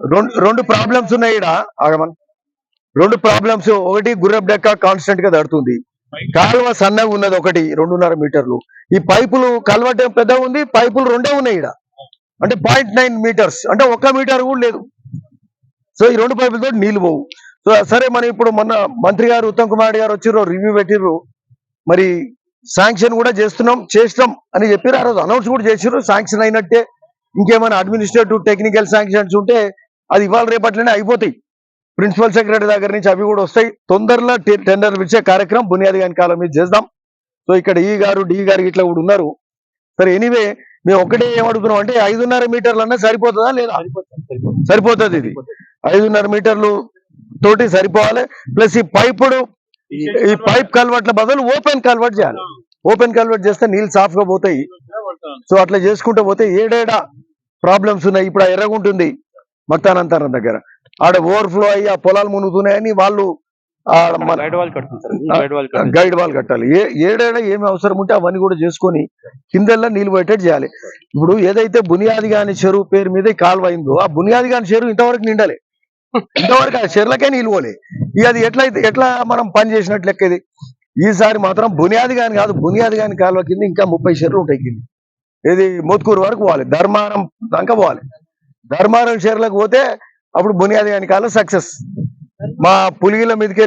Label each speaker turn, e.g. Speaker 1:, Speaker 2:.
Speaker 1: రెండు రెండు ప్రాబ్లమ్స్ ఉన్నాయి ఈడ ఆగమన్. రెండు ప్రాబ్లమ్స్ ఒకటి గుర్రపు డెక్క కాన్స్టెంట్గా దడుతుంది కాలువ సన్నగా ఉన్నది ఒకటి రెండున్నర మీటర్లు. ఈ పైపులు కలవటం పెద్దగా ఉంది పైపులు రెండే ఉన్నాయి ఈడ. అంటే పాయింట్ నైన్ మీటర్స్ అంటే ఒక్క మీటర్ కూడా లేదు. సో ఈ రెండు పైపులతో నీళ్ళు పోవు. సో సరే మనం ఇప్పుడు మొన్న మంత్రి గారు ఉత్తమ్ కుమార్ గారు వచ్చిర్రు రివ్యూ పెట్టిర్రు. మరి శాంక్షన్ కూడా చేస్తున్నాం చేసినాం అని చెప్పారు ఆ రోజు అనౌన్స్ కూడా చేసిర్రు. శాంక్షన్ అయినట్టే ఇంకేమైనా అడ్మినిస్ట్రేటివ్ టెక్నికల్ శాంక్షన్స్ ఉంటే అది ఇవాళ రేపట్లనే అయిపోతాయి. ప్రిన్సిపల్ సెక్రటరీ దగ్గర నుంచి అవి కూడా వస్తాయి. తొందరలో టెండర్ పిలిచే కార్యక్రమం బునియాది గాని కాలం మీద చేద్దాం. సో ఇక్కడ ఈ గారు డి గారు ఇట్లా కూడా ఉన్నారు. సరే ఎనీవే మేము ఒకటే ఏమడుగుతున్నాం అంటే ఐదున్నర మీటర్లు అన్నా సరిపోతుందా లేదా? సరిపోతుంది ఇది. ఐదున్నర మీటర్లు తోటి సరిపోవాలి. ప్లస్ ఈ పైపుడు ఈ పైప్ కల్వర్ట్ల బదులు ఓపెన్ కల్వర్ట్ చేయాలి. ఓపెన్ కల్వర్ట్ చేస్తే నీళ్ళు సాఫ్గా పోతాయి. సో అట్లా చేసుకుంటూ పోతే ఏడేడా ప్రాబ్లమ్స్ ఉన్నాయి. ఇప్పుడు ఎర్రగుంటుంది. మక్తానంతరం దగ్గర. ఆడ ఓవర్ఫ్లో అయ్యి ఆ పొలాలు మునుగుతున్నాయని వాళ్ళు
Speaker 2: గైడ్
Speaker 1: వాల్ కట్టాలి. ఏ ఏడేడ ఏమి అవసరం ఉంటే అవన్నీ కూడా చేసుకొని కిందెల్లా నీళ్ళు పోయేటట్టు చేయాలి. ఇప్పుడు ఏదైతే బునియాది గాని చెరువు పేరు మీద ఈ కాలువ అయిందో ఆ బునియాది గాని చెరువు ఇంతవరకు నిండలే. ఇంతవరకు ఆ చెర్లకే నీళ్ళు పోలే. అది ఎట్లయితే ఎట్లా మనం పని చేసినట్లు లెక్క ఇది? ఈసారి మాత్రం బునియాది గాని కాదు బునియాది గాని కాలువ కింద ఇంకా ముప్పై చెర్లు ఉంటాయి కింద. ఇది మోత్కూరు వరకు పోవాలి. ధర్మారం దాకా పోవాలి. ధర్మారం చెర్లకు పోతే అప్పుడు బునియాది గాని కాలువ సక్సెస్. మా పులిగిల మీదకి